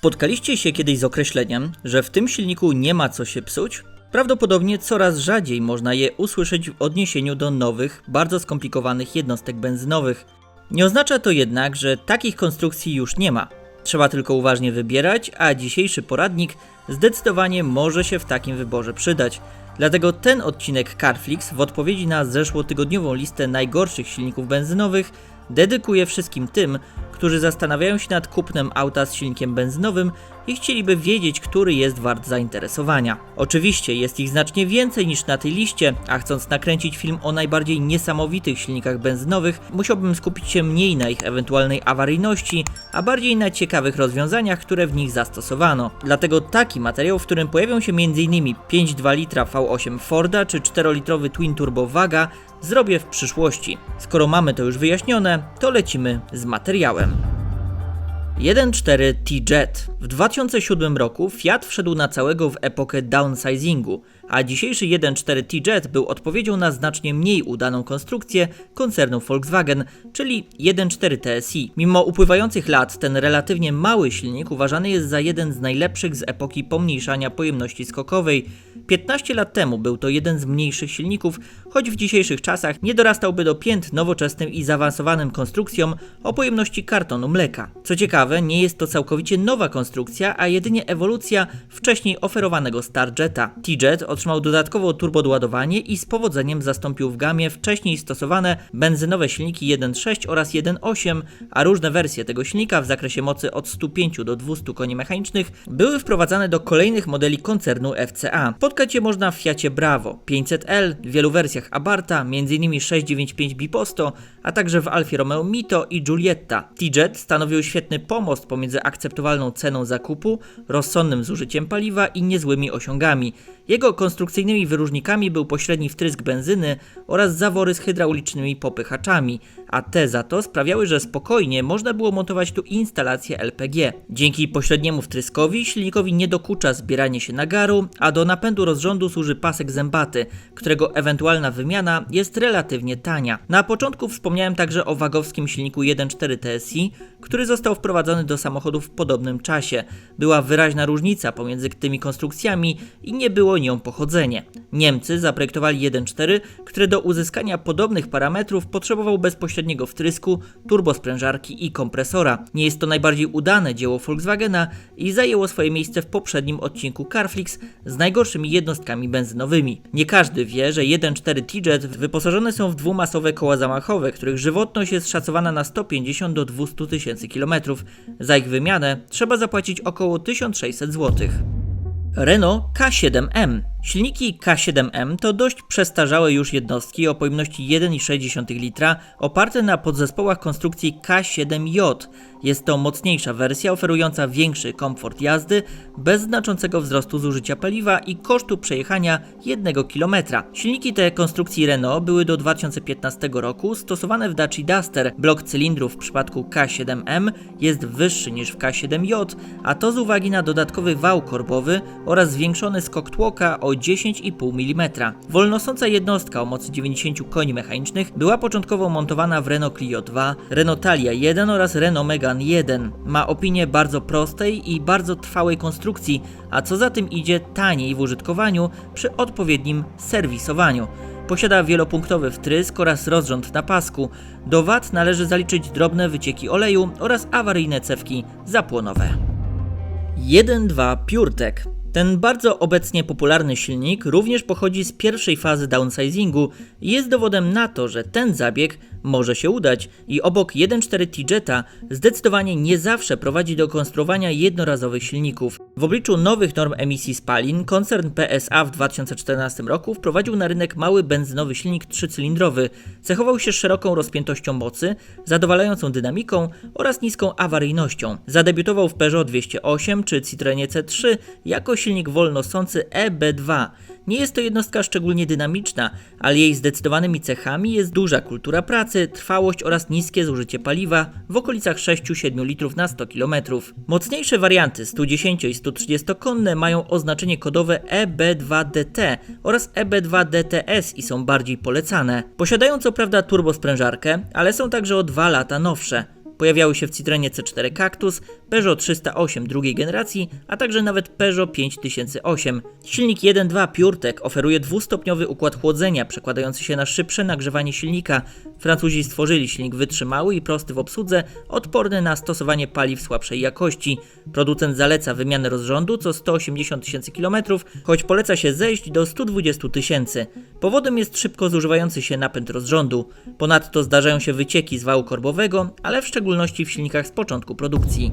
Spotkaliście się kiedyś z określeniem, że w tym silniku nie ma co się psuć? Prawdopodobnie coraz rzadziej można je usłyszeć w odniesieniu do nowych, bardzo skomplikowanych jednostek benzynowych. Nie oznacza to jednak, że takich konstrukcji już nie ma. Trzeba tylko uważnie wybierać, a dzisiejszy poradnik zdecydowanie może się w takim wyborze przydać. Dlatego ten odcinek Carflix w odpowiedzi na zeszłotygodniową listę najgorszych silników benzynowych dedykuję wszystkim tym, którzy zastanawiają się nad kupnem auta z silnikiem benzynowym i chcieliby wiedzieć, który jest wart zainteresowania. Oczywiście jest ich znacznie więcej niż na tej liście, a chcąc nakręcić film o najbardziej niesamowitych silnikach benzynowych, musiałbym skupić się mniej na ich ewentualnej awaryjności, a bardziej na ciekawych rozwiązaniach, które w nich zastosowano. Dlatego taki materiał, w którym pojawią się m.in. 5,2 litra V8 Forda czy 4-litrowy Twin Turbo Waga, zrobię w przyszłości. Skoro mamy to już wyjaśnione, to lecimy z materiałem. 1.4 T-Jet. W 2007 roku Fiat wszedł na całego w epokę downsizingu, a dzisiejszy 1.4 T-Jet był odpowiedzią na znacznie mniej udaną konstrukcję koncernu Volkswagen, czyli 1.4 TSI. Mimo upływających lat ten relatywnie mały silnik uważany jest za jeden z najlepszych z epoki pomniejszania pojemności skokowej. 15 lat temu był to jeden z mniejszych silników, choć w dzisiejszych czasach nie dorastałby do pięt nowoczesnym i zaawansowanym konstrukcjom o pojemności kartonu mleka. Co ciekawe, nie jest to całkowicie nowa konstrukcja, a jedynie ewolucja wcześniej oferowanego Starjeta. T-Jet otrzymał dodatkowo turbodoładowanie i z powodzeniem zastąpił w gamie wcześniej stosowane benzynowe silniki 1.6 oraz 1.8, a różne wersje tego silnika w zakresie mocy od 105 do 200 koni mechanicznych były wprowadzane do kolejnych modeli koncernu FCA. Spotkać je można w Fiacie Bravo, 500L, w wielu wersjach Abarta, m.in. 695 Biposto, a także w Alfie Romeo Mito i Giulietta. T-Jet stanowił świetny pomost pomiędzy akceptowalną ceną zakupu, rozsądnym zużyciem paliwa i niezłymi osiągami. Jego konstrukcyjnymi wyróżnikami był pośredni wtrysk benzyny oraz zawory z hydraulicznymi popychaczami, a te za to sprawiały, że spokojnie można było montować tu instalację LPG. Dzięki pośredniemu wtryskowi silnikowi nie dokucza zbieranie się nagaru, a do napędu rozrządu służy pasek zębaty, którego ewentualna wymiana jest relatywnie tania. Na początku wspomniałem także o wagowskim silniku 1.4 TSI, który został wprowadzony do samochodów w podobnym czasie. Była wyraźna różnica pomiędzy tymi konstrukcjami i nie było nią pochodzenie. Niemcy zaprojektowali 1.4, który do uzyskania podobnych parametrów potrzebował bezpośredniego wtrysku, turbosprężarki i kompresora. Nie jest to najbardziej udane dzieło Volkswagena i zajęło swoje miejsce w poprzednim odcinku Carflix z najgorszymi jednostkami benzynowymi. Nie każdy wie, że 1.4 T-Jet wyposażone są w dwumasowe koła zamachowe, których żywotność jest szacowana na 150 do 200 tysięcy kilometrów. Za ich wymianę trzeba zapłacić około 1600 zł. Renault K7M. Silniki K7M to dość przestarzałe już jednostki o pojemności 1,6 litra oparte na podzespołach konstrukcji K7J. Jest to mocniejsza wersja oferująca większy komfort jazdy bez znaczącego wzrostu zużycia paliwa i kosztu przejechania 1 km. Silniki te konstrukcji Renault były do 2015 roku stosowane w Dacia Duster. Blok cylindrów w przypadku K7M jest wyższy niż w K7J, a to z uwagi na dodatkowy wał korbowy oraz zwiększony skok tłoka o 10,5 mm. Wolnosąca jednostka o mocy 90 koni mechanicznych była początkowo montowana w Renault Clio 2, Renault Talia 1 oraz Renault Megane 1. Ma opinię bardzo prostej i bardzo trwałej konstrukcji, a co za tym idzie taniej w użytkowaniu przy odpowiednim serwisowaniu. Posiada wielopunktowy wtrysk oraz rozrząd na pasku. Do wad należy zaliczyć drobne wycieki oleju oraz awaryjne cewki zapłonowe. 1.2 PureTech ten bardzo obecnie popularny silnik również pochodzi z pierwszej fazy downsizingu i jest dowodem na to, że ten zabieg może się udać i obok 1.4 T-Jetta zdecydowanie nie zawsze prowadzi do konstruowania jednorazowych silników. W obliczu nowych norm emisji spalin koncern PSA w 2014 roku wprowadził na rynek mały benzynowy silnik trzycylindrowy. Cechował się szeroką rozpiętością mocy, zadowalającą dynamiką oraz niską awaryjnością. Zadebiutował w Peugeot 208 czy Citroenie C3 jako silnik wolnosący EB2. Nie jest to jednostka szczególnie dynamiczna, ale jej zdecydowanymi cechami jest duża kultura pracy, trwałość oraz niskie zużycie paliwa w okolicach 6-7 litrów na 100 km. Mocniejsze warianty 110 i 130 konne mają oznaczenie kodowe EB2DT oraz EB2DTS i są bardziej polecane. Posiadają co prawda turbosprężarkę, ale są także o 2 lata nowsze. Pojawiały się w Citroenie C4 Cactus, Peugeot 308 drugiej generacji, a także nawet Peugeot 5008. Silnik 1.2 PureTech oferuje dwustopniowy układ chłodzenia przekładający się na szybsze nagrzewanie silnika. Francuzi stworzyli silnik wytrzymały i prosty w obsłudze, odporny na stosowanie paliw słabszej jakości. Producent zaleca wymianę rozrządu co 180 tysięcy km, choć poleca się zejść do 120 tysięcy. Powodem jest szybko zużywający się napęd rozrządu. Ponadto zdarzają się wycieki z wału korbowego, ale w szczególności w silnikach z początku produkcji.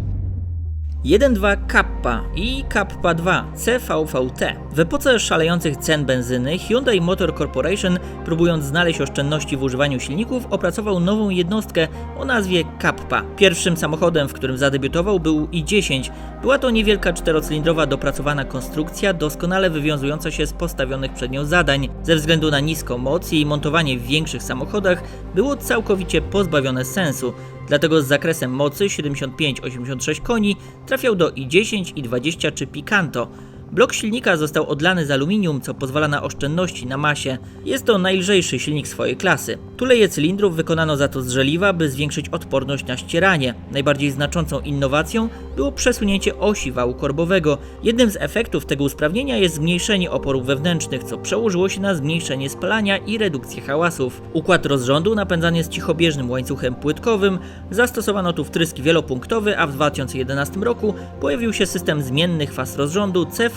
1.2 Kappa i Kappa 2 CVVT. W epoce szalejących cen benzyny Hyundai Motor Corporation, próbując znaleźć oszczędności w używaniu silników, opracował nową jednostkę o nazwie Kappa. Pierwszym samochodem, w którym zadebiutował był i10. Była to niewielka czterocylindrowa dopracowana konstrukcja, doskonale wywiązująca się z postawionych przed nią zadań. Ze względu na niską moc jej montowanie w większych samochodach było całkowicie pozbawione sensu. Dlatego z zakresem mocy 75-86 koni trafiał do i10 i 20 czy Picanto. Blok silnika został odlany z aluminium, co pozwala na oszczędności na masie. Jest to najlżejszy silnik swojej klasy. Tuleje cylindrów wykonano za to z żeliwa, by zwiększyć odporność na ścieranie. Najbardziej znaczącą innowacją było przesunięcie osi wału korbowego. Jednym z efektów tego usprawnienia jest zmniejszenie oporów wewnętrznych, co przełożyło się na zmniejszenie spalania i redukcję hałasów. Układ rozrządu napędzany jest cichobieżnym łańcuchem płytkowym. Zastosowano tu wtrysk wielopunktowy, a w 2011 roku pojawił się system zmiennych faz rozrządu CVVT.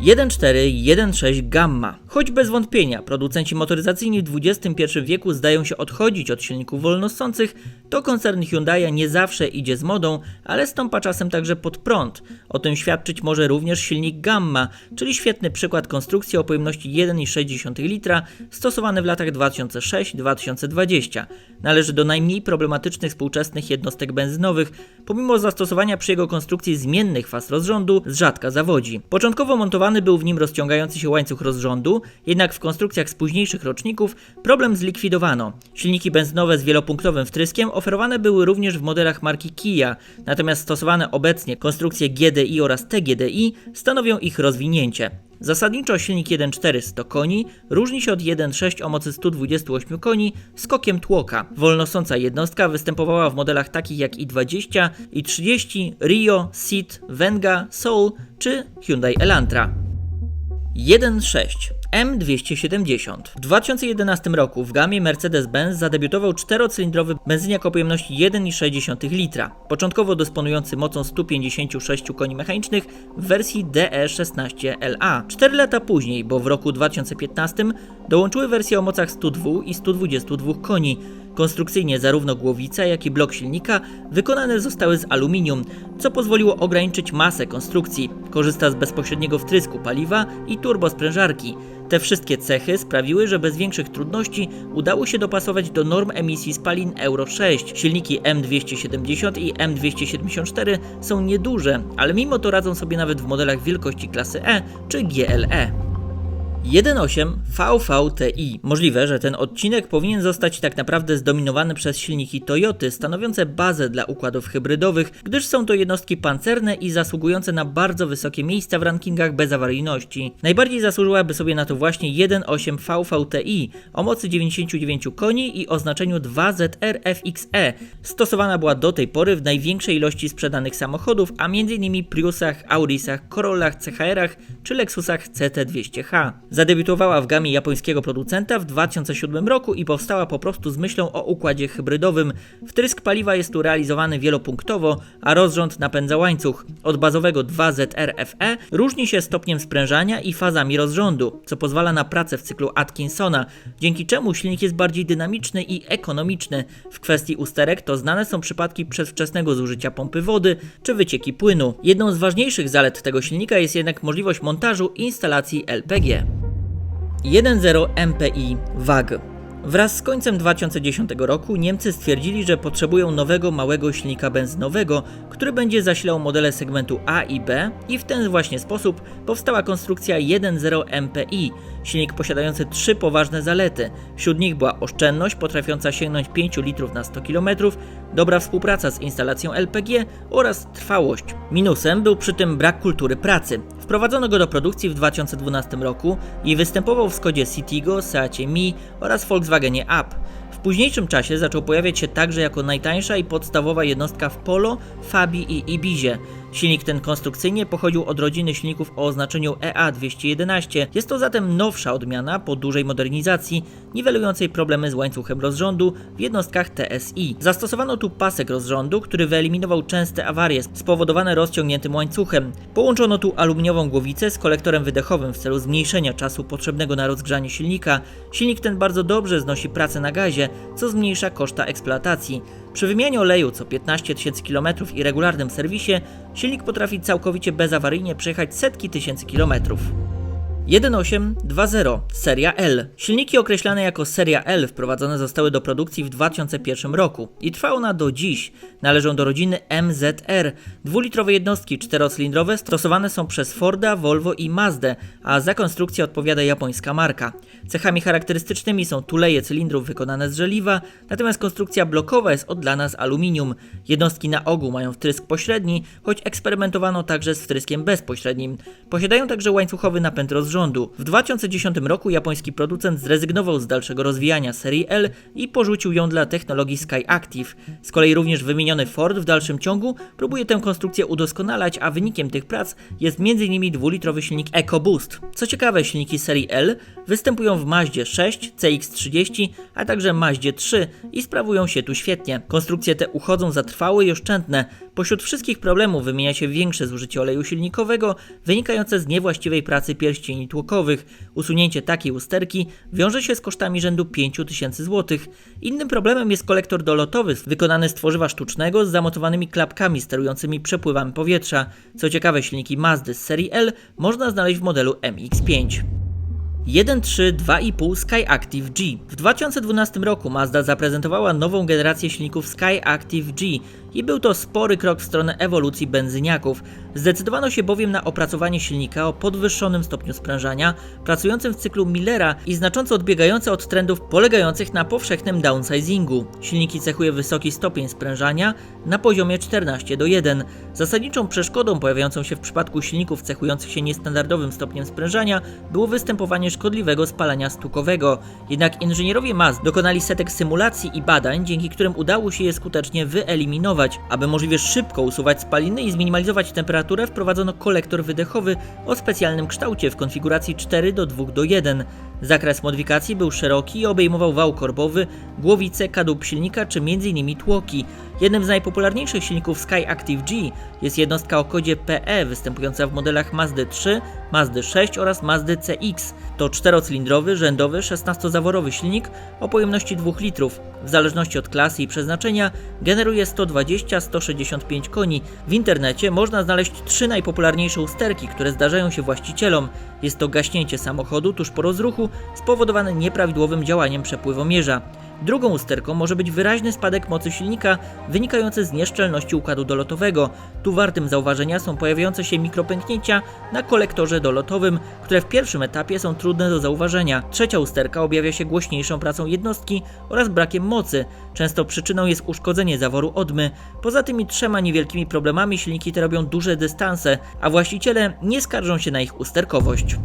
1.4 i 1.6 Gamma. Choć bez wątpienia producenci motoryzacyjni w XXI wieku zdają się odchodzić od silników wolnossących, to koncern Hyundai nie zawsze idzie z modą, ale stąpa czasem także pod prąd. O tym świadczyć może również silnik Gamma, czyli świetny przykład konstrukcji o pojemności 1,6 litra, stosowany w latach 2006-2020. Należy do najmniej problematycznych współczesnych jednostek benzynowych, pomimo zastosowania przy jego konstrukcji zmiennych faz rozrządu z rzadka zawodzi. Początkowo montowany był w nim rozciągający się łańcuch rozrządu, jednak w konstrukcjach z późniejszych roczników problem zlikwidowano. Silniki benzynowe z wielopunktowym wtryskiem oferowane były również w modelach marki Kia, natomiast stosowane obecnie konstrukcje GDI oraz TGDI stanowią ich rozwinięcie. Zasadniczo silnik 1.4 100 koni różni się od 1.6 o mocy 128 koni skokiem tłoka. Wolnosąca jednostka występowała w modelach takich jak i20, i30, Rio, Ceed, Venga, Soul czy Hyundai Elantra. 1.6 M270. W 2011 roku w gamie Mercedes-Benz zadebiutował czterocylindrowy benzyniak o pojemności 1,6 litra, początkowo dysponujący mocą 156 koni mechanicznych w wersji DE16LA. Cztery lata później, bo w roku 2015 dołączyły wersje o mocach 102 i 122 koni. Konstrukcyjnie zarówno głowica, jak i blok silnika wykonane zostały z aluminium, co pozwoliło ograniczyć masę konstrukcji. Korzysta z bezpośredniego wtrysku paliwa i turbosprężarki. Te wszystkie cechy sprawiły, że bez większych trudności udało się dopasować do norm emisji spalin Euro 6. Silniki M270 i M274 są nieduże, ale mimo to radzą sobie nawet w modelach wielkości klasy E czy GLE. 1.8 VVTi. Możliwe, że ten odcinek powinien zostać tak naprawdę zdominowany przez silniki Toyoty, stanowiące bazę dla układów hybrydowych, gdyż są to jednostki pancerne i zasługujące na bardzo wysokie miejsca w rankingach bezawaryjności. Najbardziej zasłużyłaby sobie na to właśnie 1.8 VVTi o mocy 99 koni i oznaczeniu 2ZRFXE. Stosowana była do tej pory w największej ilości sprzedanych samochodów, a m.in. Priusach, Aurisach, Corollach, CHR-ach czy Lexusach CT200H. Zadebiutowała w gamie japońskiego producenta w 2007 roku i powstała po prostu z myślą o układzie hybrydowym. Wtrysk paliwa jest tu realizowany wielopunktowo, a rozrząd napędza łańcuch. Od bazowego 2ZRFE różni się stopniem sprężania i fazami rozrządu, co pozwala na pracę w cyklu Atkinsona, dzięki czemu silnik jest bardziej dynamiczny i ekonomiczny. W kwestii usterek to znane są przypadki przedwczesnego zużycia pompy wody czy wycieki płynu. Jedną z ważniejszych zalet tego silnika jest jednak możliwość montażu instalacji LPG. 1.0 MPI WAG. Wraz z końcem 2010 roku Niemcy stwierdzili, że potrzebują nowego małego silnika benzynowego, który będzie zasilał modele segmentu A i B i w ten właśnie sposób powstała konstrukcja 1.0 MPI, silnik posiadający trzy poważne zalety. Wśród nich była oszczędność potrafiąca sięgnąć 5 litrów na 100 km, dobra współpraca z instalacją LPG oraz trwałość. Minusem był przy tym brak kultury pracy. Wprowadzono go do produkcji w 2012 roku i występował w Skodzie Citigo, Seacie Mi oraz Volkswagenie Up. W późniejszym czasie zaczął pojawiać się także jako najtańsza i podstawowa jednostka w Polo, Fabii i Ibizie. Silnik ten konstrukcyjnie pochodził od rodziny silników o oznaczeniu E EA211. Jest to zatem nowsza odmiana po dużej modernizacji, niwelującej problemy z łańcuchem rozrządu w jednostkach TSI. Zastosowano tu pasek rozrządu, który wyeliminował częste awarie spowodowane rozciągniętym łańcuchem. Połączono tu aluminiową głowicę z kolektorem wydechowym w celu zmniejszenia czasu potrzebnego na rozgrzanie silnika. Silnik ten bardzo dobrze znosi pracę na gazie, co zmniejsza koszta eksploatacji. Przy wymianie oleju co 15 tysięcy kilometrów i regularnym serwisie, silnik potrafi całkowicie bezawaryjnie przejechać setki tysięcy kilometrów. 1.8.2.0 Seria L. Silniki określane jako Seria L wprowadzone zostały do produkcji w 2001 roku i trwa ona do dziś. Należą do rodziny MZR. Dwulitrowe jednostki czterocylindrowe stosowane są przez Forda, Volvo i Mazdę, a za konstrukcję odpowiada japońska marka. Cechami charakterystycznymi są tuleje cylindrów wykonane z żeliwa, natomiast konstrukcja blokowa jest odlana z aluminium. Jednostki na ogół mają wtrysk pośredni, choć eksperymentowano także z wtryskiem bezpośrednim. Posiadają także łańcuchowy napęd rozrządu. W 2010 roku japoński producent zrezygnował z dalszego rozwijania serii L i porzucił ją dla technologii SkyActiv. Z kolei również wymieniony Ford w dalszym ciągu próbuje tę konstrukcję udoskonalać, a wynikiem tych prac jest m.in. dwulitrowy silnik EcoBoost. Co ciekawe, silniki serii L występują w Mazdzie 6, CX-30, a także Mazdzie 3 i sprawują się tu świetnie. Konstrukcje te uchodzą za trwałe i oszczędne. Pośród wszystkich problemów wymienia się większe zużycie oleju silnikowego wynikające z niewłaściwej pracy pierścieni tłokowych. Usunięcie takiej usterki wiąże się z kosztami rzędu 5000 zł. Innym problemem jest kolektor dolotowy wykonany z tworzywa sztucznego z zamocowanymi klapkami sterującymi przepływami powietrza. Co ciekawe, silniki Mazdy z serii L można znaleźć w modelu MX-5. 1.3 2.5 SkyActiv G. W 2012 roku Mazda zaprezentowała nową generację silników SkyActiv G i był to spory krok w stronę ewolucji benzyniaków. Zdecydowano się bowiem na opracowanie silnika o podwyższonym stopniu sprężania, pracującym w cyklu Millera i znacząco odbiegające od trendów polegających na powszechnym downsizingu. Silniki cechuje wysoki stopień sprężania na poziomie 14 do 1. Zasadniczą przeszkodą pojawiającą się w przypadku silników cechujących się niestandardowym stopniem sprężania było występowanie szkodliwego spalania stukowego. Jednak inżynierowie Mazda dokonali setek symulacji i badań, dzięki którym udało się je skutecznie wyeliminować. Aby możliwie szybko usuwać spaliny i zminimalizować temperaturę, wprowadzono kolektor wydechowy o specjalnym kształcie w konfiguracji 4 do 2 do 1. Zakres modyfikacji był szeroki i obejmował wał korbowy, głowicę, kadłub silnika czy m.in. tłoki. Jednym z najpopularniejszych silników SkyActiv G jest jednostka o kodzie PE występująca w modelach Mazdy 3, Mazdy 6 oraz Mazdy CX. To czterocylindrowy, rzędowy, 16-zaworowy silnik o pojemności 2 litrów. W zależności od klasy i przeznaczenia generuje 120-165 koni. W internecie można znaleźć trzy najpopularniejsze usterki, które zdarzają się właścicielom. Jest to gaśnięcie samochodu tuż po rozruchu spowodowane nieprawidłowym działaniem przepływomierza. Drugą usterką może być wyraźny spadek mocy silnika wynikający z nieszczelności układu dolotowego. Tu wartym zauważenia są pojawiające się mikropęknięcia na kolektorze dolotowym, które w pierwszym etapie są trudne do zauważenia. Trzecia usterka objawia się głośniejszą pracą jednostki oraz brakiem mocy. Często przyczyną jest uszkodzenie zaworu odmy. Poza tymi trzema niewielkimi problemami silniki te robią duże dystanse, a właściciele nie skarżą się na ich usterkowość.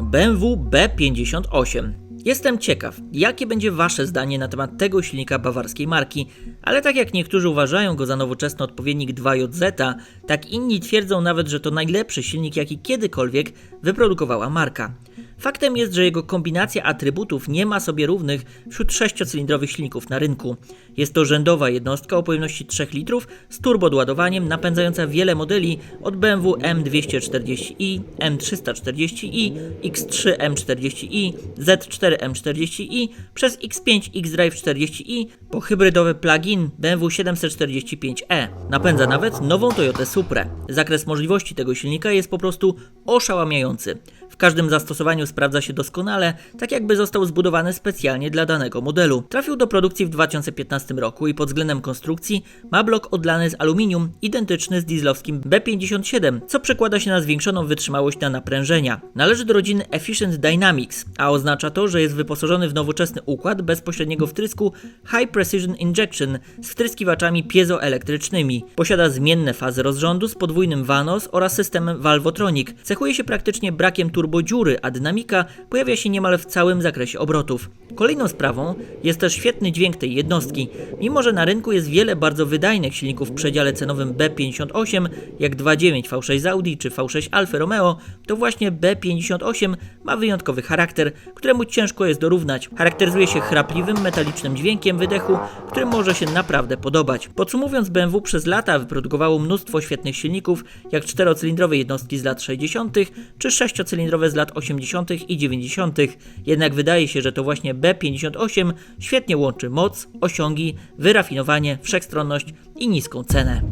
BMW B58. Jestem ciekaw, jakie będzie Wasze zdanie na temat tego silnika bawarskiej marki, ale tak jak niektórzy uważają go za nowoczesny odpowiednik 2JZ, tak inni twierdzą nawet, że to najlepszy silnik, jaki kiedykolwiek wyprodukowała marka. Faktem jest, że jego kombinacja atrybutów nie ma sobie równych wśród sześciocylindrowych silników na rynku. Jest to rzędowa jednostka o pojemności 3 litrów z turbodoładowaniem napędzająca wiele modeli od BMW M240i, M340i, X3 M40i, Z4 M40i przez X5 xDrive 40i po hybrydowy plug-in BMW 745e. Napędza nawet nową Toyotę Supra. Zakres możliwości tego silnika jest po prostu oszałamiający. Każdym zastosowaniu sprawdza się doskonale, tak jakby został zbudowany specjalnie dla danego modelu. Trafił do produkcji w 2015 roku i pod względem konstrukcji ma blok odlany z aluminium, identyczny z dieslowskim B57, co przekłada się na zwiększoną wytrzymałość na naprężenia. Należy do rodziny Efficient Dynamics, a oznacza to, że jest wyposażony w nowoczesny układ bezpośredniego wtrysku High Precision Injection z wtryskiwaczami piezoelektrycznymi. Posiada zmienne fazy rozrządu z podwójnym VANOS oraz systemem Valvotronic. Cechuje się praktycznie brakiem turbodziury, a dynamika pojawia się niemal w całym zakresie obrotów. Kolejną sprawą jest też świetny dźwięk tej jednostki. Mimo, że na rynku jest wiele bardzo wydajnych silników w przedziale cenowym B58, jak 2.9 V6 z Audi czy V6 Alfa Romeo, to właśnie B58 ma wyjątkowy charakter, któremu ciężko jest dorównać. Charakteryzuje się chrapliwym, metalicznym dźwiękiem wydechu, który może się naprawdę podobać. Podsumowując, BMW przez lata wyprodukowało mnóstwo świetnych silników, jak czterocylindrowe jednostki z lat 60. czy sześciocylindrowe z lat 80. i 90. Jednak wydaje się, że to właśnie B58 świetnie łączy moc, osiągi, wyrafinowanie, wszechstronność i niską cenę.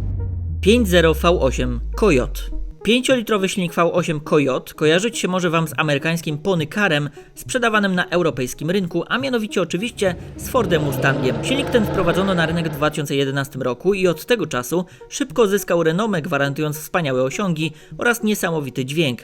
5.0 V8 Coyote 5-litrowy silnik V8 Coyote kojarzyć się może Wam z amerykańskim Ponycarem sprzedawanym na europejskim rynku, a mianowicie oczywiście z Fordem Mustangiem. Silnik ten wprowadzono na rynek w 2011 roku i od tego czasu szybko zyskał renomę, gwarantując wspaniałe osiągi oraz niesamowity dźwięk.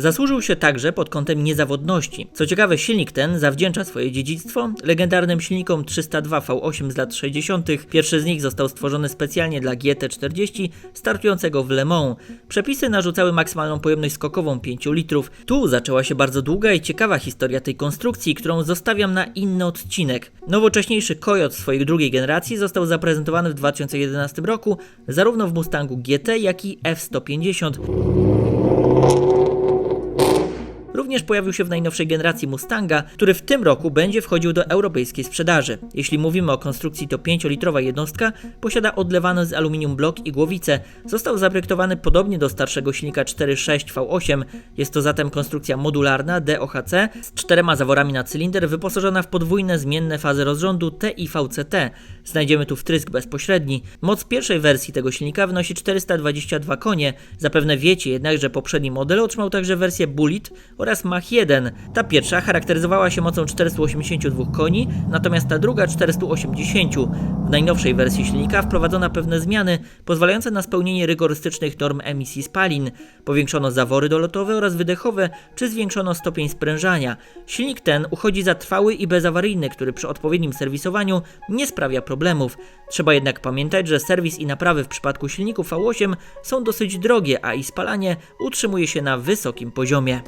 Zasłużył się także pod kątem niezawodności. Co ciekawe, silnik ten zawdzięcza swoje dziedzictwo legendarnym silnikom 302 V8 z lat 60. Pierwszy z nich został stworzony specjalnie dla GT40 startującego w Le Mans. Przepisy narzucały maksymalną pojemność skokową 5 litrów. Tu zaczęła się bardzo długa i ciekawa historia tej konstrukcji, którą zostawiam na inny odcinek. Nowocześniejszy Coyote swojej drugiej generacji został zaprezentowany w 2011 roku zarówno w Mustangu GT, jak i F150. Również pojawił się w najnowszej generacji Mustanga, który w tym roku będzie wchodził do europejskiej sprzedaży. Jeśli mówimy o konstrukcji, to 5-litrowa jednostka posiada odlewany z aluminium blok i głowicę. Został zaprojektowany podobnie do starszego silnika 4.6 V8. Jest to zatem konstrukcja modularna DOHC z czterema zaworami na cylinder, wyposażona w podwójne zmienne fazy rozrządu T i VCT. Znajdziemy tu wtrysk bezpośredni. Moc pierwszej wersji tego silnika wynosi 422 konie. Zapewne wiecie jednak, że poprzedni model otrzymał także wersję Bullet oraz Mach 1. Ta pierwsza charakteryzowała się mocą 482 koni, natomiast ta druga 480. W najnowszej wersji silnika wprowadzono pewne zmiany pozwalające na spełnienie rygorystycznych norm emisji spalin. Powiększono zawory dolotowe oraz wydechowe, czy zwiększono stopień sprężania. Silnik ten uchodzi za trwały i bezawaryjny, który przy odpowiednim serwisowaniu nie sprawia problemów. Trzeba jednak pamiętać, że serwis i naprawy w przypadku silników V8 są dosyć drogie, a i spalanie utrzymuje się na wysokim poziomie.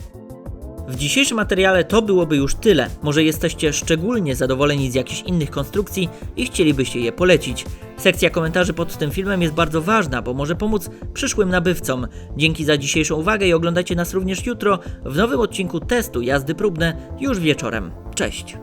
W dzisiejszym materiale to byłoby już tyle. Może jesteście szczególnie zadowoleni z jakichś innych konstrukcji i chcielibyście je polecić. Sekcja komentarzy pod tym filmem jest bardzo ważna, bo może pomóc przyszłym nabywcom. Dzięki za dzisiejszą uwagę i oglądacie nas również jutro w nowym odcinku testu jazdy próbne już wieczorem. Cześć!